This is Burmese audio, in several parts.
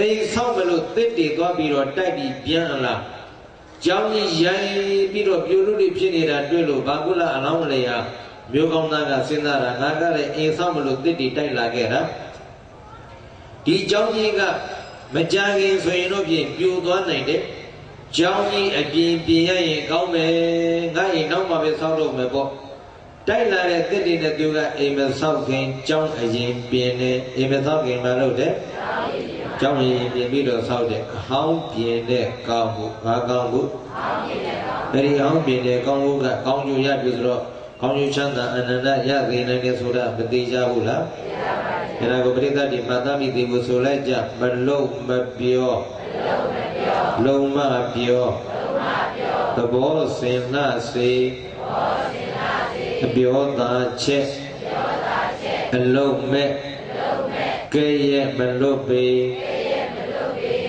အိမ်ဆောက်မလို့တစ်တည်သွားပြီးတော့တိုက်ပြီးပြန်လာကြောင်းကြီးရိုင်းပြီးတော့ပြိုလူတွေဖြစ်နေတာတွေ့လို့ဘာကုလအလောင်းမလေးဟာမျိုးကောင်းသားကစဉ်းစားတာငါကလည်းအိမ်ဆောက်မလို့တစ်တည်တိုက်လာခဲ့တာဒီကြောင်းကြီးကမကြခင်ဆိုရင်တော့ပြင်ပြိုသွားနိုင်တယ်ကြောင်းကြီးအပြင်ပြင်ရရင်ကောင်းမယ်ငါအိမ်နောက်မှပဲဆောက်လို့မယ်ပေါ့တိုက်လာတဲ့တစ်တည်နဲ့သူကအိမ်မဆောက်ခင်ကြောင်းအရင်ပြင်နေအိမ်မဆောက်ခင်မလုပ်တဲ့ ကြောင်းရင်ပြင်ပြီးတော့ဆောက်တဲ့အဟောင်းပြင်တဲ့ကောင်းဖို့ဘာကောင်းဖို့အဲဒီအဟောင်းပြင်တဲ့ကောင်းဖို့ကကောင်းကျိုးရပြီဆိုတော့ကောင်းကျိုးချမ်းသာအနန္တရသေးနိုင်တယ်ဆိုတာမသိကြဘူးလားအဲဒါကိုပရိသတ်ဒီမာသမိသေးဘူးဆိုလိုက်ကြမလုံးမပြောလုံးမပြောသဘောစင်နှစေအပြောသာချက်အလုံးမဲ့ကဲ့ရဲ့မလွတ်ပေ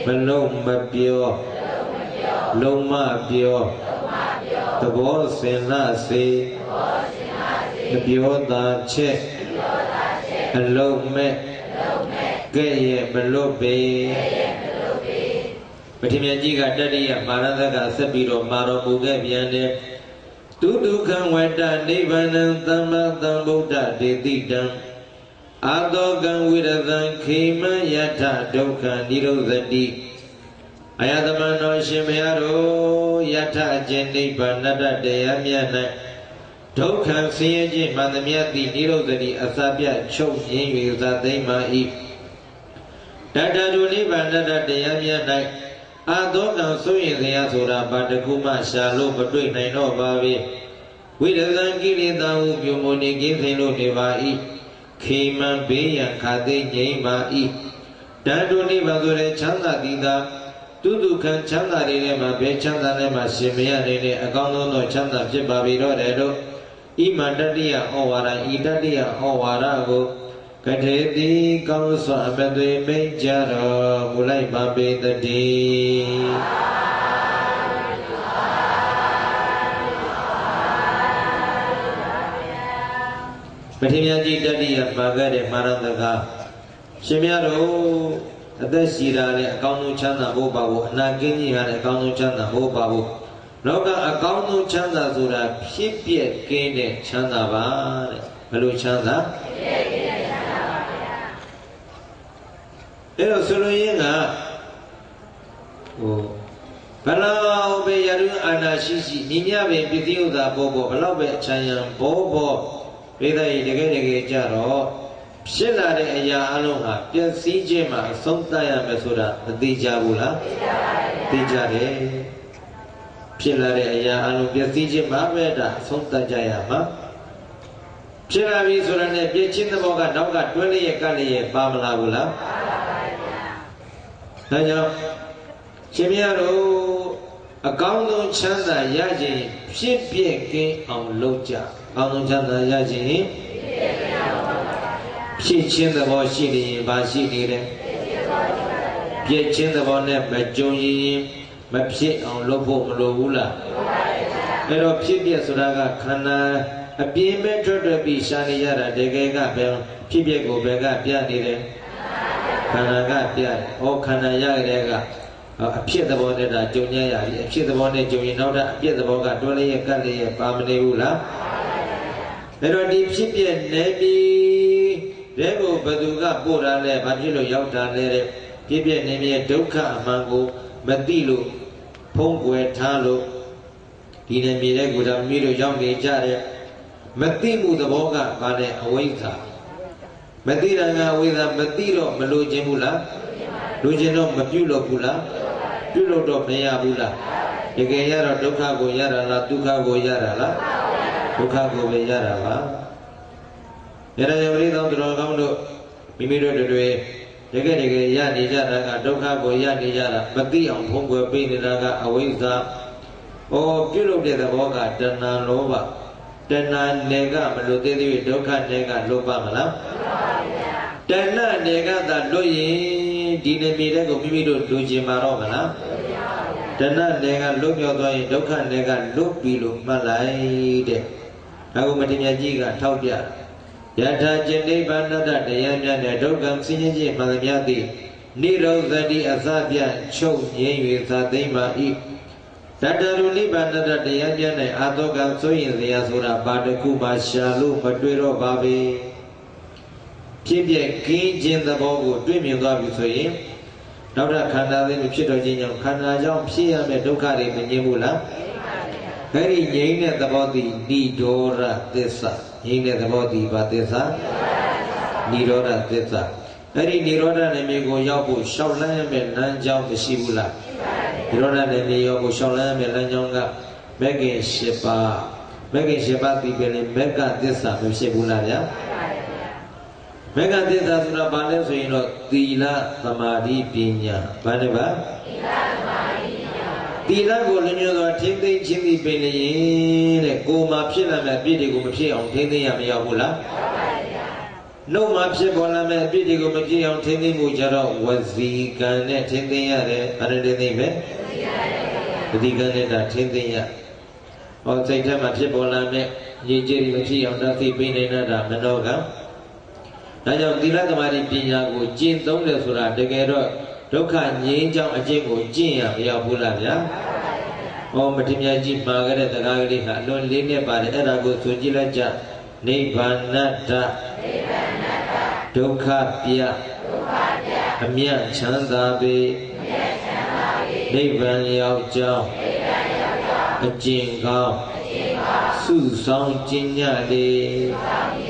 မလုံးမပြောလုံးမပြောသဘောစင်နှစေအပြောသာချက်အလုံးမဲ့ကဲ့ရဲ့မလွတ်ပေပထမကြီးကတတိယမာရသကဆက်ပြီးတော့မာတော်မူခဲ့ပြန်တယ်တုဒုက္ခံဝတ္တနိဗ္ဗာန်သမ္မာသမ္ဗုဒ္ဓဒေတိတံ အာတောကံဝိရသံခေမယထဒုက္ခនិရောဓတိအယတမနောရှင်မရတို့ယထအကျဉ်နိဗ္ဗာန်တတတရားမြတ်၌ဒုက္ခဆင်းရဲခြင်းမှန်သမျှသည်និရောဓတိအစပြချုပ်ငြိမ်း၍သသိမ့်မာ၏တတတုနိဗ္ဗာန်တတတရားမြတ်၌အာသောကံဆိုရင်စရာဆိုတာဘာတခုမှရှာလို့မတွေ့နိုင်တော့ပါပဲဝိရဇံကိလေသာဟုပြုမနေကင်းစင်လို့နေပါ၏ ခေမံဘေးရန်ခါသိငြိမ်းပါ၏တန်တုနိဗ္ဗာန်ဆိုတဲ့ချမ်းသာတည်တာတုတုခံချမ်းသာတွေထဲမှာဘယ်ချမ်းသာနဲ့မှရှင်မရနိုင်တဲ့အကောင်းဆုံးသောချမ်းသာဖြစ်ပါပြီတော့တယ်တို့ဣမန္တတိယဩဝါဒဤတတိယဩဝါဒကိုကထေတိကောင်းစွာအမသွေမိတ်ကြတော်မူလိုက်ပါပေတည်း ပထမကြီးတတိယပါခဲ့တဲ့မာရတကရှင်မြတ်တို့အသက်ရှိတာလည်းအကောင်းဆုံးချမ်းသာဖို့ပါဖို့အနာကင်းကြီးဟာလည်းအကောင်းဆုံးချမ်းသာဖို့ပါဖို့လောကအကောင်းဆုံးချမ်းသာဆိုတာဖြစ်ပြက်ကင်းတဲ့ချမ်းသာပါတဲ့ဘယ်လိုချမ်းသာဖြစ်ပြက်ကင်းတဲ့ချမ်းသာပါဗျာအဲ့တော့ဆိုလိုရင်းကဟိုဘလောက်ပဲယရုအာနာရှိရှိမြင်မြပင်ပစ္စည်းဥစ္စာပေါ်ပေါ်ဘလောက်ပဲအချမ်းရံဘောဘော ဒိဋ္ဌိတကယ်တကယ်ကြတော့ဖြစ်လာတဲ့အရာအလုံးဟာပျက်စီးခြင်းမှာအဆုံးသတ်ရမယ်ဆိုတာမသိကြဘူးလားသိကြတယ်ဖြစ်လာတဲ့အရာအလုံးပျက်စီးခြင်းမှာပဲဒါအဆုံးသတ်ကြရမှာဖြစ်လာပြီဆိုတာနဲ့ပြည့်ချင်းသဘောကနောက်ကတွဲလျက်ကလည်းရပါမလားဘူးလားပါပါပါဗျာဒါကြောင့်ရှင်မရတို့ အကောင်းဆုံးချမ်းသာရခြင်းဖြစ်ပြက်ကင်းအောင်လုပ်ကြကောင်းဆုံးချမ်းသာရခြင်းဖြစ်ချင်းသဘောရှိနေရင်ဘာရှိနေတယ်ပြည့်ချင်းသဘောနဲ့မကြုံရင်မဖြစ်အောင်လုပ်ဖို့မလိုဘူးလားအဲ့တော့ဖြစ်ပြဆိုတာကခန္ဓာအပြင်းမဲ့ထွက်ထွက်ပြီးရှာနေရတာတကယ်ကပဲဖြစ်ပြကိုပဲကပြနေတယ်ခန္ဓာကပြတယ်ဟောခန္ဓာရတဲ့က အဖြစ်သဘောနဲ့ဒါကြုံရရပြီအဖြစ်သဘောနဲ့ကြုံရင်နောက်ထပ်အပြစ်သဘောကတွဲလေးရကတ်လေးရပါမနေဘူးလားဒါတော့ဒီဖြစ်ပြနေပြီတဲ့ကိုဘသူကပို့တာလဲဘာဖြစ်လို့ရောက်တာလဲတဲ့ဖြစ်ပြနေမြဲဒုက္ခအမှန်ကိုမသိလို့ဖုံးကွယ်ထားလို့ဒီနေမြဲတဲ့ကိုယ်တော်မိတို့ရောက်နေကြတဲ့မသိမှုသဘောကဘာလဲအဝိဇ္ဇာမသိတာကအဝိဇ္ဇာမသိတော့မလို့ခြင်းဘူးလားလူခြင်းတော့မပြုလို့ဘူးလား ပြုလို့တော့မရဘူးလားတကယ်ရတော့ဒုက္ခကိုရတာလားဒုက္ခကိုရတာလားဒုက္ခကိုပဲရတာပါရတဲ့ယောဂီတော်တော်ကောင်းတို့မိမိတို့တွေတကယ်တကယ်ရနေကြတာကဒုက္ခကိုရနေကြတာမသိအောင်ဖုံးကွယ်ပေးနေတာကအဝိဇ္ဇာဩပြုလုပ်တဲ့သဘောကတဏှာလောဘတဏှာနယ်ကမလို့သေးသေးဒုက္ခနယ်ကလောဘမလားတဏှာနယ်ကသာလွတ်ရင် ဒီနေမြေတဲ့ကိုမိမိတို့လူကျင်ပါတော့မလားတဏှာနယ်ကလွတ်မြောက်သွားရင်ဒုက္ခနယ်ကလွတ်ပြီလို့မှတ်လိုက်တဲ့ဒါကိုမထေရကြီးကထောက်ပြယထာจิตနိဗ္ဗာန်တတရားများနဲ့ဒုက္ခဆင်းရဲခြင်းမှန်သမျှသည်နိရောဓတိအစပြချုပ်ငြိမ်း၍သာသိမ့်ပါ၏တတရုနိဗ္ဗာန်တတရားမြတ်၌အာတောကဆိုရင်စရာဆိုတာဘာတခုမှရှာလို့မတွေ့တော့ပါပဲ ဖြစ်ပြကင်းခြင်းသဘောကိုတွေ့မြင်သွားပြီဆိုရင်နောက်ထပ်ခန္ဓာသိမဖြစ်တော့ခြင်းကြောင့်ခန္ဓာကြောင့်ဖြစ်ရမယ့်ဒုက္ခတွေမငြင်းဘူးလားအဲ့ဒီငြိမ်းတဲ့သဘောတည်ဏိဒောရသစ္စာငြိမ်းတဲ့သဘောတည်ဘာသစ္စာဏိရောဓသစ္စာအဲ့ဒီဏိရောဓနယ်မြေကိုရောက်ဖို့ရှောက်လန်းရမယ့်လမ်းကြောင်းမရှိဘူးလားဏိရောဓနယ်မြေရောက်ဖို့ရှောက်လန်းရမယ့်လမ်းကြောင်းကမဂ္ဂင်၈ပါးမဂ္ဂင်၈ပါးဒီပဲလေမဂ္ဂသစ္စာမဖြစ်ဘူးလားဗျာ မဂ္ဂသစ္စာဆိုတာဘာလဲဆိုရင်တော့သီလသမာဓိပညာဘာလဲပါသီလသမာဓိပညာသီလကိုလညွှန်စွာထိမ့်သိမ့်ခြင်းသည်ပင်လျင်တဲ့ကိုယ်မှာဖြစ်လာမယ့်အပြည့်တွေကိုမဖြစ်အောင်ထိမ့်သိမ့်ရမရောက်ဘူးလားနှုတ်မှာဖြစ်ပေါ်လာမယ့်အပြည့်တွေကိုမဖြစ်အောင်ထိမ့်သိမ့်မှုကြတော့ဝစီကံနဲ့ထိမ့်သိမ့်ရတယ်ဘာနဲ့ထိမ့်သိမ့်ပဲဝစီကံနဲ့ဒါထိမ့်သိမ့်ရဟောစိတ်ထဲမှာဖြစ်ပေါ်လာမယ့်ရည်ကြည်တွေမဖြစ်အောင်တသိပေးနေတာဒါမနောကံ ဒါကြောင့်သီလသမာဓိပညာကိုကျင့်သုံးတယ်ဆိုတာတကယ်တော့ဒုက္ခငြိမ်းချောင်းအကျင့်ကိုကျင့်ရမရောက်ဘူးလားဗျာဟောမထေရကြီးမှာခဲ့တဲ့တရားကလေးဟာအလွန်လေးနဲ့ပါတယ်အဲ့ဒါကိုဆိုကြည့်လိုက်ကြနိဗ္ဗာန်တနိဗ္ဗာန်တဒုက္ခပြဒုက္ခပြအမြတ်ချမ်းသာပေအမြတ်ချမ်းသာပေနိဗ္ဗာန်ရောက်ကြောင်းနိဗ္ဗာန်ရောက်ကြောင်းအကျင့်ကောင်းအကျင့်ကောင်းစုဆောင်ကျင့်ညလေစုဆောင်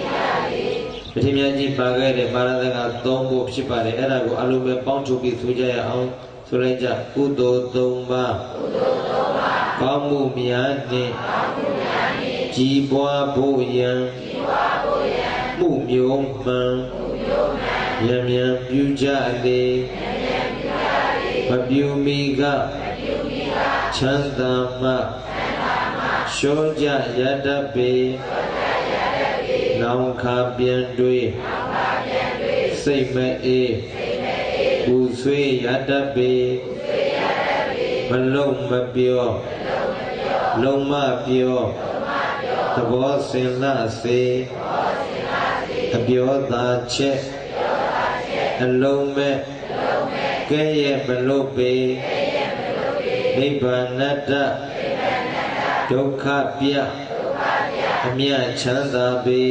ကျင့်ညလေပထမကြီးပါခဲ့တဲ့ပါရဒက၃ဖို့ဖြစ်ပါတယ်အဲ့ဒါကိုအလုံးပဲပေါင်းထုတ်ပြီးဆိုကြရအောင်ဆိုလိုက်ကြကုသိုလ်၃ပါးကုသိုလ်၃ပါးကောင်းမှုများနှင့်ကောင်းမှုများနှင့်ကြီးပွားဖို့ယံကြီးပွားဖို့ယံမှုမျိုးမှန်မှုမျိုးမှန်ယံမြန်ပြုကြလေယံမြန်ပြုကြလေမပြုမိကမပြုမိကချမ်းသာမှချမ်းသာမှရှောကြရတတ်ပေရှောကြရတတ်ပေ နောင်ခါပြန်တွေးနောင်ခါပြန်တွေးစိတ်မအေးစိတ်မအေးပူဆွေးရတတ်ပေပူဆွေးရတတ်ပေမလုံမပြောမလုံမပြောလုံမပြောလုံမပြောသဘောစင်လစေသဘောစင်လစေအပြောသာချက်အပြောသာချက်အလုံးမဲ့အလုံးမဲ့ကဲရဲ့မလို့ပေကဲရဲ့မလို့ပေနိဗ္ဗာန်တနိဗ္ဗာန်တဒုက္ခပြဒုက္ခပြအမြတ်ချမ်းသာပေ အမြတ်ချမ်းသာပေ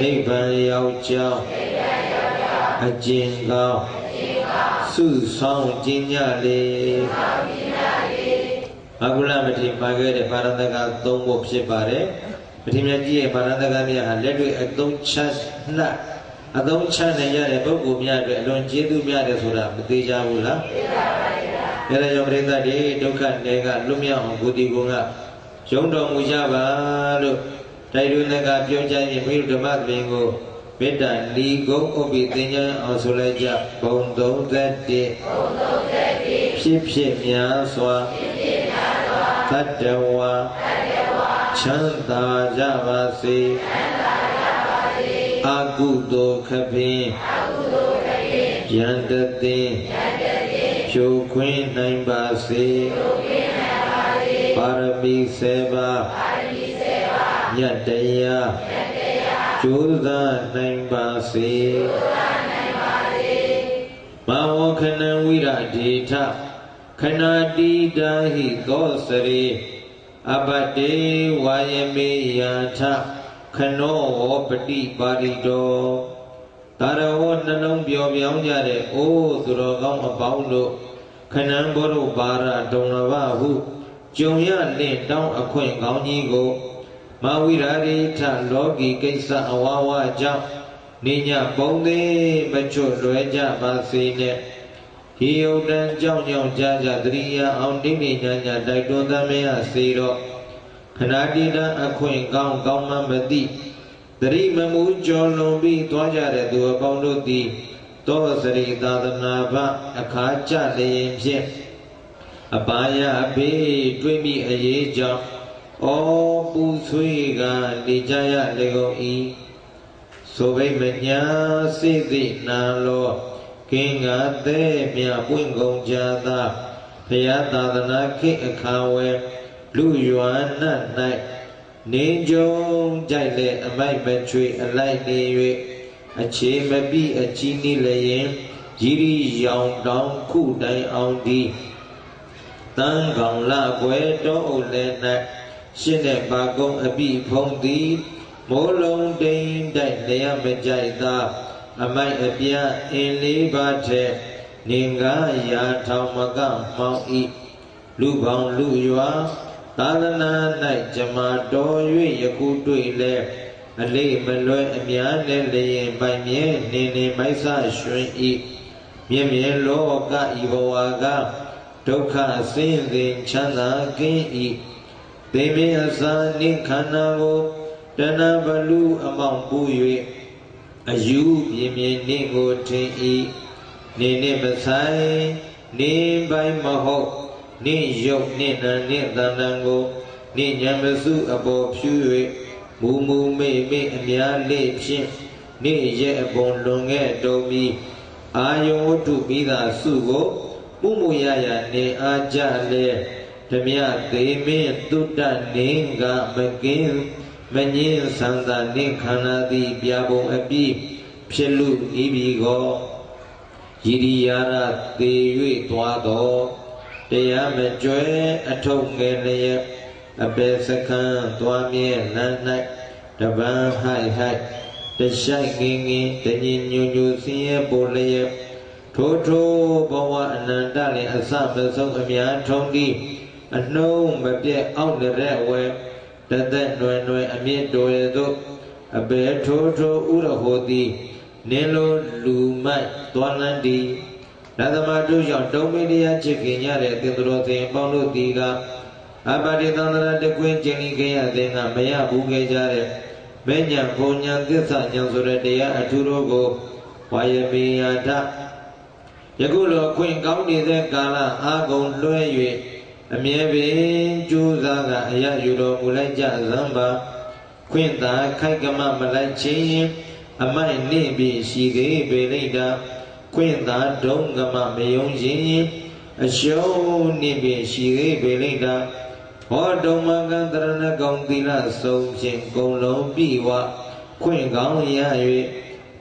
နိဗ္ဗာန်ရောက်ကြောင်းနိဗ္ဗာန်ရောက်ကြောင်းအကျင့်ကောင်းအကျင့်ကောင်းစုဆောင်ကျင့်ကြလေစုဆောင်ကျင့်ကြလေမဂ္ဂလမထေပါခဲ့တဲ့ပါရဏကသုံးဖို့ဖြစ်ပါတယ်မထေမြတ်ကြီးရဲ့ပါရဏကမြတ်ဟာလက်တွေ့အသုံးချနှက်အသုံးချနိုင်ရတဲ့ပုဂ္ဂိုလ်များအတွက်အလွန်ကျေးဇူးများတယ်ဆိုတာမသေးကြဘူးလားသိပါပါဘုရား။ဒါကြောင့်ပရိသတ်တွေဒုက္ခတွေကလွတ်မြောက်အောင်ဘုဒ္ဓဘုံက ရုံတော်မူကြပါလို့တိုက်တွန်းတဲ့ကပြောကြရင်မိဓမ္မသဘင်ကိုမေတ္တာလီကုန်းဥပ္ပိသင်္ချမ်းအောင်ဆိုလိုက်ကြဘုံ31ဘုံ31ဖြစ်ဖြစ်များစွာဖြစ်ဖြစ်များစွာသတ္တဝါသတ္တဝါချမ်းသာကြပါစေချမ်းသာကြပါစေအကုသိုလ်ခပင်အကုသိုလ်ခပင်ယန္တသိယန္တသိဖြိုခွင်းနိုင်ပါစေဖြိုခွင်းနိုင်ပါစေ ပါရမီ7ပါးပါရမီ7ပါးမြတ်တရားမြတ်တရားကျိုးစားနိုင်ပါစေကျိုးစားနိုင်ပါစေမဝခဏံဝိရဒေထခဏတိတာဟိသောစရေအပတေဝါယမေယထခနောဝပတိပါရိတောတာရဝနှလုံးပျော်ပြောင်းကြတဲ့အိုးသူတော်ကောင်းအပေါင်းတို့ခဏံဘောရုပါရဒုံလဘဟု ကြုံရလင့်တောင်းအခွင့်ကောင်းကြီးကိုမဝိရာရိထလောကီကိစ္စအဝဝကြောင့်နိညာပုံသေးမချွတ်လွဲကြပါစေနဲ့ဒီယုတ်တန်ကြောင့်ကြောင့်ကြာကြာတရိယာအောင်တိဋ္ဌိညာညာတိုက်တွန်းသမယစေတော့ခဏတိတံအခွင့်ကောင်းကောင်းမှမသိတရိမမူကြော်လွန်ပြီးသွားကြတဲ့သူအပေါင်းတို့သည်သောစရိသာသနာဘအခါကြလျင်ဖြင့် အပါယအဘေးတွေးမိအရေးကြောင့်ဩပူဆွေးကနေကြရလေကုန်၏ဆိုဘိမညာစိတ်သိနာလောကင်္ဂတဲ့မြပွင့်ကုန်ကြသာဘုရားသာသနာခေအခါဝဲလူယွမ်းနတ်၌နေကြုံကြိုက်လေအမိုက်မချွေအလိုက်နေ၍အခြေမပိအကြီးနိလျင်ရည်ရီရောင်တောင်ခုတိုင်အောင်ဒီ တန်ကောင်လကွယ်တော်အုပ်လည်း၌ရှင်းတဲ့ပါကုံအပိဖုံးသည်မိုးလုံးတိမ်တိုက်လျက်မကြိုက်သာအမိုက်အပြအင်းလေးပါထက်နေငါရာထောင်မကမောင်းဤလူပေါင်းလူရွာသာသနာ၌ဂျမတော်၍ယခုတွေ့လဲအလေးမလွယ်အများနဲ့လျင်ပိုင်မြဲနေနေမိုက်ဆရွှင်ဤမြင်မြင်လောကဤဘဝက ဒုက္ခဆင်းရဲချမ်းသာကင်းဤသေမင်းအစာနိခန္ဓာကိုတဏဘလူအမောင်ပူ၍အယူပြင်းပြင်းနေကိုထင်ဤနေနေမဆိုင်နေပိုင်မဟုတ်နေရုပ်နေနံနေတန်တန်ကိုနေညံမစုအပေါ်ဖြူ၍မူမူမေမေအများလေးဖြင့်နေရဲ့အပေါ်လွန်ခဲ့တော်မီအာယုံဝတ္ထုမိသာစုကို မှုမှုရရနေအားကြလေဓမြသေးမင်းတုတ္တနေကမကင်းမငင်းသံသာနေခန္ဓာသည်ပြပုံအပြည့်ဖြစ်လူဤပြီကောယိရိယာရသေ၍သွားတော်တရားမကြွယ်အထုံငယ်လျက်အပေစခန်းသွားမြဲလမ်း၌တပန်းဟိုက်ဟိုက်တရှိုက်ငင်းငင်းတညီညူညူဆင်းရဲပေါ်လျက် ထိုးထိုးဘဝအနန္တလင်အစမဆုံးအများထုံးသည်အနှုံးမပြတ်အောက်တဲ့ဝဲတသက်နွယ်နွယ်အမြင့်တော်ရသို့အဘေထိုးထိုးဥရဟောသည်နင်းလိုလူမိုက်သွားလန်းသည်ရသမတို့ကြောင့်တုံးမင်းတရားချစ်ခင်ရတဲ့သင်္တော်သင်ပေါင်းတို့သည်ကအပတိသန္တရာတကွင်းကျင်ကြီးခဲ့ရတဲ့ကမရဘူးခဲ့ကြတဲ့မဉ္ဇဉ်ဘုံဉဏ်သစ္စာဉဏ်ဆိုတဲ့တရားအထူးတို့ကိုဝါယမေယထ ယခုလိုခွင့်ကောင်းနေတဲ့ကာလအာကုန်လွှဲ၍အမြဲပင်ကြိုးစားကအရယူတော်မူလိုက်ကြသံပါခွင့်သာခိုက်ကမမလိုက်ချင်းအမိုက်နှင့်ပြီးရှိသေးပေလိမ့်တာခွင့်သာဒုံကမမယုံရင်အရှုံးနှင့်ပြီးရှိသေးပေလိမ့်တာဟောတုံမကံတရဏဂုံသီလဆုံးဖြင့်ကုံလုံးပြီဝခွင့်ကောင်းရ၍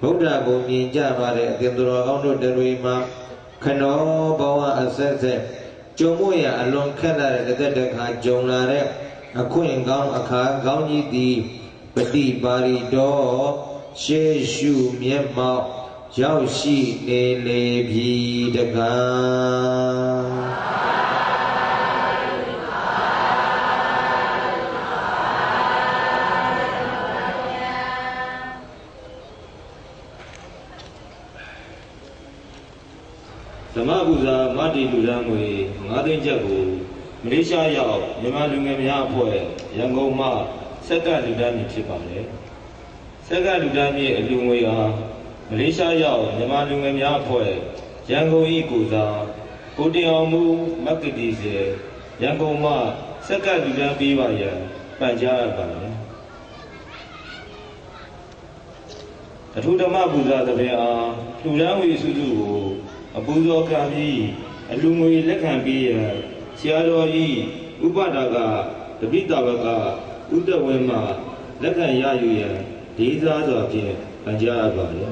ဗုဒ္ဓကိုမြင်ကြပါတဲ့အသင်တော်ကောင်းတို့တွေမှာ ခနောဘဝအဆက်ဆက်ကြုံမှုရအလွန်ခက်လာတဲ့တစ်သက်တစ်ခါကြုံလာတဲ့အခွင့်ကောင်းအခါကောင်းကြီးသည်ပฏิပါရီတော်ရှေးရှုမျက်မှောက်ရောက်ရှိနေလေပြီတကား လူဒန်းငွေ9သိန်းကျပ်ကိုမလေးရှားရောက်မြန်မာလူငယ်များအဖွဲ့ရန်ကုန်မှစက်ကလူဒန်းမြင့်ဖြစ်ပါတယ်။စက်ကလူဒန်းမြင့်အလူငွေဟာမလေးရှားရောက်မြန်မာလူငယ်များအဖွဲ့ရန်ကုန်ဤကိုစားကိုတင်အောင်မူမက္ကတိစေရန်ကုန်မှစက်ကလူဒန်းပေးပါရန်ပန်ကြားရပါတယ်။အထုဓမ္မပူဇာသဘင်အားလူဒန်းဝေစုစုကိုအပူဇော်ကံပြီး အလူငွေလက်ခံပြီးရဆရာတော်ဤဥပဒါကတပိတဝကဥဒဝဲမှလက်ခံရယူရန်ဒေသစွာဖြင့်ပန်ကြားအပ်ပါလေ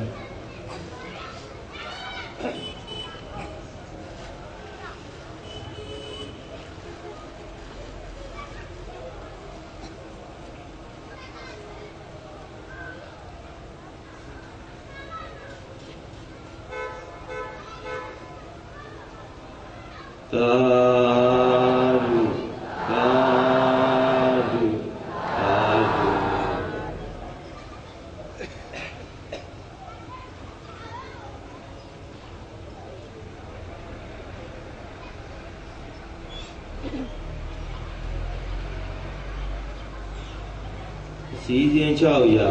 စီစဉ်6ရာ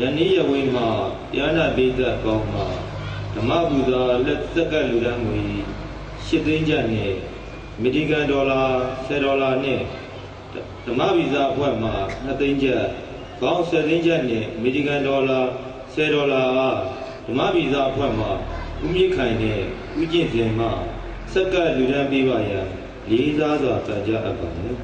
ယနေ့ရဝိမှာတရားနာပိသကောင်းမှာဓမ္မပူဇာလက်သက်ကလူတန်းငွေ8သိန်းကျပ်နဲ့အမေရိကန်ဒေါ်လာ10ဒေါ်လာနဲ့ဓမ္မဗီဇာအဖွဲ့မှာ2သိန်းကျပ်ကောင်း10သိန်းကျပ်နဲ့အမေရိကန်ဒေါ်လာ10ဒေါ်လာအားဓမ္မဗီဇာအဖွဲ့မှာဦးမြင့်ခိုင်နဲ့ဦးကျင့်စင်မှစက်ကလူတန်းပေးပါရန်လေးစားစွာပန်ကြားအပ်ပါတယ် က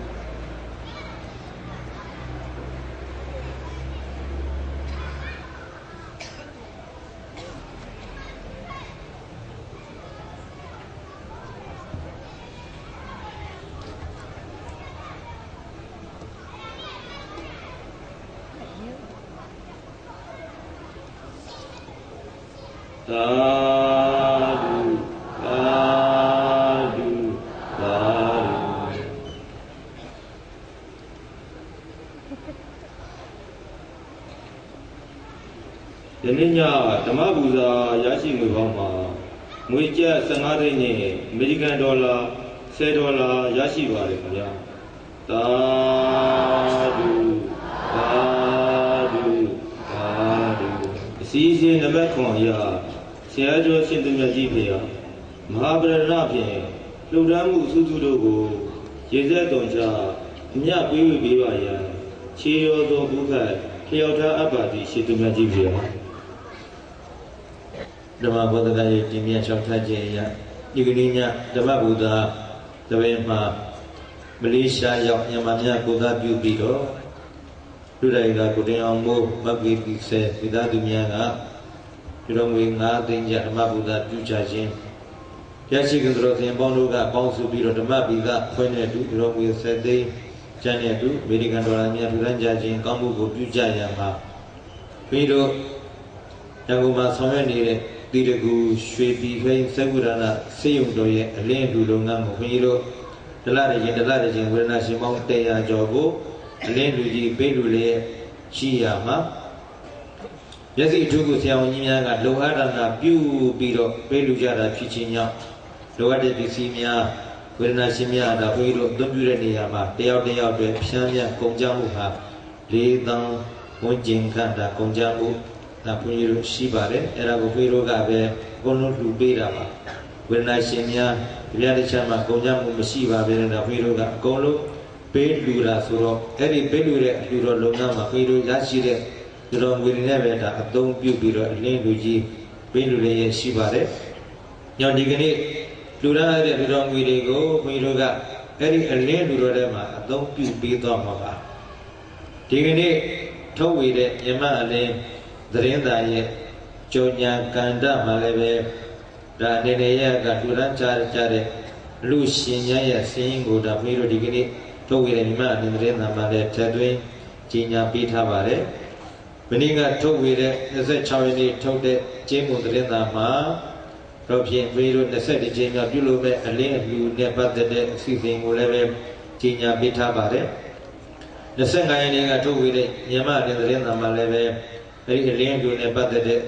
သာဓုသာဓုသာဓုဒီ နေ့ညဓမ္မပူဇာရရှိငွေပေါင်းမှာငွေကျပ်15သိန်းနဲ့အမေရိကန်ဒေါ်လာ10ဒေါ်လာရရှိပါတယ်ခင်ဗျာသာဓုသာဓုသာဓုအစည်းအဝေးနံပါတ်9အရာဆရာကျော်ရှင်သူမြတ်ကြီးဖေဟာမဟာဗရဏဖြင့်လှူဒန်းမှုအစုစုတို့ကိုရေစက်တော်ချအမြတ်ပေးဝေပေးပါရန်ခြေရောသောဘုခတ်လျှောက်ထားအပ်ပါသည်ရှင်သူမြတ်ကြီးဖေဟာ ဓမ္မဘောဓကရဲ့တင်ပြလျှောက်ထားခြင်းအရဒီကနေ့ညဓမ္မဘုရားတပည့်မှာမလေးရှားရောက်မြန်မာများကိုသာပြုပြီးတော့လူတိုင်းကကိုတင်အောင်မို့မဂ္ဂီပိစေဝိသသူများကဒီလိုငွေ9သိန်းကျဓမ္မဘုရားပြုချခြင်းရရှိကံတော်သင်ပေါင်းတို့ကပေါင်းစုပြီးတော့ဓမ္မပိသဖွင့်တဲ့သူဒီလိုငွေ7သိန်းကျန်တဲ့သူအမေရိကန်ဒေါ်လာများထူထမ်းကြခြင်းကောင်းမှုကိုပြုကြရမှာပြီးတော့ရန်ကုန်မှာဆောင်ရွက်နေတဲ့ တီတကူရွှေပြည်ခိန်းစက္ကုရဏစေယုံတော်ရဲ့အလင်းလူလုံငန်းကိုခွန်ကြီးတို့ဒလရရင်ဒလရရင်ဝေဒနာရှင်ပေါင်း100ကျော်ကိုအလင်းလူကြီးပေးလူလေးရှိရမှာမျက်စိအထူးကိုဆရာဝန်ကြီးများကလုံအပ်တာနာပြုပြီးတော့ပေးလူကြတာဖြစ်ခြင်းကြောင့်လိုအပ်တဲ့ပစ္စည်းများဝေဒနာရှင်များဒါခွန်ကြီးတို့အသုံးပြုတဲ့နေရာမှာတယောက်တယောက်အတွက်ဖြန်းမြကုန်ကြမှုဟာ၄တောင်းဝန်ကျင်ခန့်တာကုန်ကြမှု ဒါဘုန်းကြီးတို့ရှိပါတယ်အဲ့ဒါကိုဘုန်းကြီးတို့ကပဲအကုန်လုံးလှူပေးတာပါဝေဒနာရှင်များဒီရတဲ့ချက်မှာကုန်ကြမှုမရှိပါဘဲနဲ့ဒါဘုန်းကြီးတို့ကအကုန်လုံးပေးလှူတာဆိုတော့အဲ့ဒီပေးလှူတဲ့အလှူတော်လုံငန်းမှာဘုန်းကြီးတို့ရရှိတဲ့ဒီတော်ငွေတွေနဲ့ပဲဒါအသုံးပြုပြီးတော့အလင်းလူကြီးပေးလှူလည်းရရှိပါတယ်ညောင်ဒီကနေ့လှူရတဲ့ဒီတော်ငွေတွေကိုဘုန်းကြီးတို့ကအဲ့ဒီအလင်းလူတော်ထဲမှာအသုံးပြုပေးသွားမှာပါဒီကနေ့ထုတ်ဝေတဲ့မြမအလင်း သတင်းသာရဲ့ကြုံညာကန္တမှာလည်းပဲဒါအနေနဲ့ရကထူထမ်းကြကြတဲ့လူရှင်များရဲ့စင်းကိုဒါဘုရားတို့ဒီကနေ့ထုတ်ဝေတဲ့မြမအနေသတင်းသာမှာလည်းထည့်သွင်းကြီးညာပေးထားပါတယ်။မင်းကထုတ်ဝေတဲ့26ရက်နေ့ထုတ်တဲ့ကျင်းမှုသတင်းသာမှာတော့ဖြင့်ဘုရားတို့20ကြိမ်မြောက်ပြုလုပ်မဲ့အလင်းအလှူနဲ့ပတ်သက်တဲ့အစီအစဉ်ကိုလည်းပဲကြီးညာပေးထားပါတယ်။25ရက်နေ့ကထုတ်ဝေတဲ့မြန်မာအနေသတင်းသာမှာလည်းပဲ အဲဒီအလင်းအကျိုးနဲ့ပတ်သက်တဲ့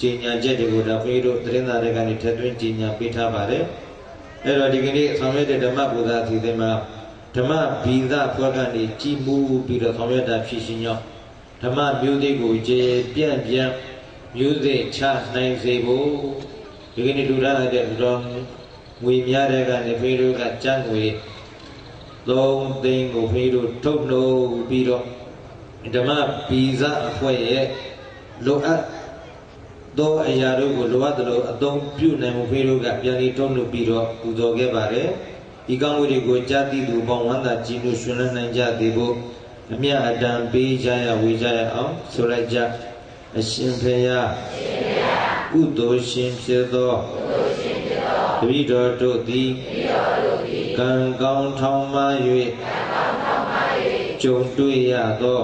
ကြီးညာချက်တွေကိုဒါဘုရားတို့သတင်းစာတွေကနေထည့်သွင်းကြီးညာပေးထားပါတယ်။အဲတော့ဒီကနေ့ဆောင်ရွက်တဲ့ဓမ္မပူဇာအစီအစဉ်မှာဓမ္မဘီဇဖွဲ့ကနေကြည်မူပြီးတော့ဆောင်ရွက်တာဖြစ်ရှင်ကြောင့်ဓမ္မမျိုးသေးကိုကျေပြန့်ပြန့်မျိုးသေးချနိုင်စေဖို့ဒီကနေ့လူရတဲ့လူတော်ငွေများတဲ့ကနေဘုရားတို့ကကြံ့ငွေ3သိန်းကိုဘုရားတို့ထုတ်နှုတ်ပြီးတော့ ဓမ္မပီဇအဖွဲ့ရဲ့လိုအပ်သောအရာတို့ကိုလိုအပ်သလိုအသုံးပြုနိုင်မှုဖေးတို့ကပြန်လည်ထုံးလုပ်ပြီးတော့ပူဇော်ခဲ့ပါတယ်ဒီကောင်းဝိတွေကိုကြားသိသူပေါင်းဝမ်းသာကြည်လို့ရှင်လန်းနိုင်ကြသေးဖို့အမြတ်အတန်ပေးကြရဝေကြရအောင်ဆိုလိုက်ကြအရှင်ဖေယကုသိုလ်ရှင်ဖြစ်သောတပိတော်တို့သည်ကံကောင်းထောင်းမှ၍ ကြုံတွေ့ရသော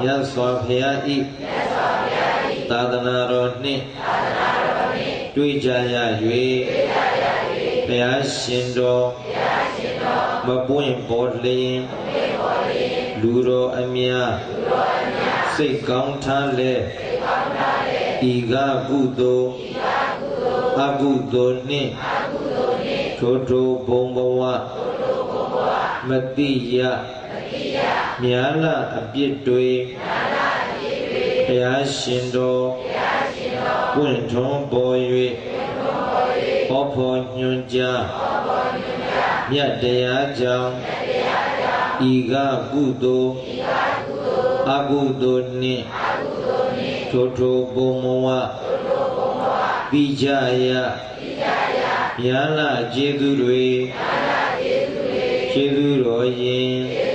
မြတ်စွာဘုရားဤသာသနာတော်နှင့်တွေ့ကြရ၍ဘုရားရှင်တော်မပွင့်ပေါ်လျင်လူတော်အမြစိတ်ကောင်းထားလဲဤကကုသိုလ်အကုသိုလ်နှင့်ထိုထိုဘုံဘဝမတိယ မြာလအပြစ်တွေဘုရားရှင်တော်ပွင့်ထွန်းပေါ်၍ဟောဖို့ညွှန်ကြားမြတ်တရားကြောင့်ဤကကုသိုလ်အကုသိုလ်နှင့်ထိုထိုဘုံဘဝပိကြယမြာလကျေးဇူးတွေကျေးဇူးတော်ရင်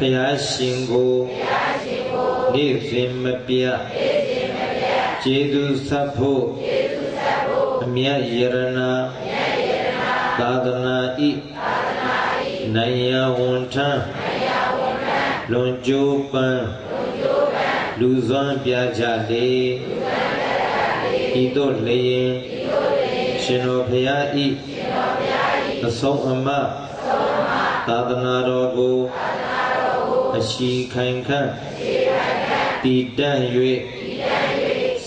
ဘုရားရှင်ကိုနေ့စဉ်မပြတ်ကျေးဇူးဆက်ဖို့အမြတ်ယရနာသာသနာဤနိုင်ယဝန်ထမ်းလွန်ကျိုးပန်းလူစွမ်းပြကြလေဤသို့လျင်ရှင်တော်ဖရာဤအဆုံးအမသာသနာတော်ကို အရှိခိုင်ခန့်တည်တံ့၍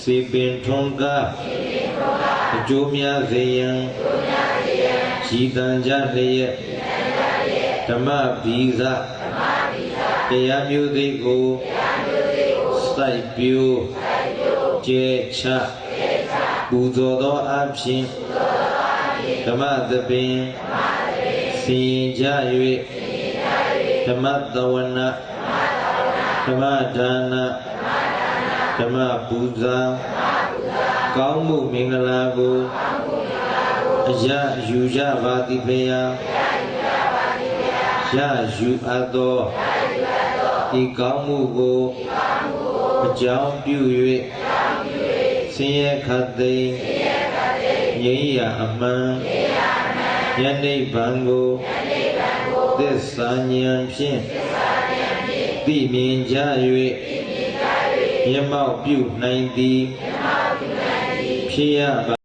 စေပင်ထွန်းကားအကျိုးများစေရန်ကြည်တန်ကြလျက်ဓမ္မဗီဇတရားမျိုးသေးကိုစိုက်ပျိုးကျဲချပူဇော်သောအဖြစ်ဓမ္မသပင်စင်ကြ၍ ဓမ္မတဝနာဓမ္မဒါနဓမ္မပူဇာကောင်းမှုမင်္ဂလာကိုအရယူကြပါသည်ဖေယရယူအပ်သောဤကောင်းမှုကိုအကြောင်းပြု၍ဆင်းရဲခတ်သိမ်းငြိမ်းရာအမှန်ယနေ့ဗံကို သစ္စာဉာဏ်ဖြင့်သိမြင်ကြ၍မျက်မှောက်ပြုနိုင်သည်ဖြစ်ရပါ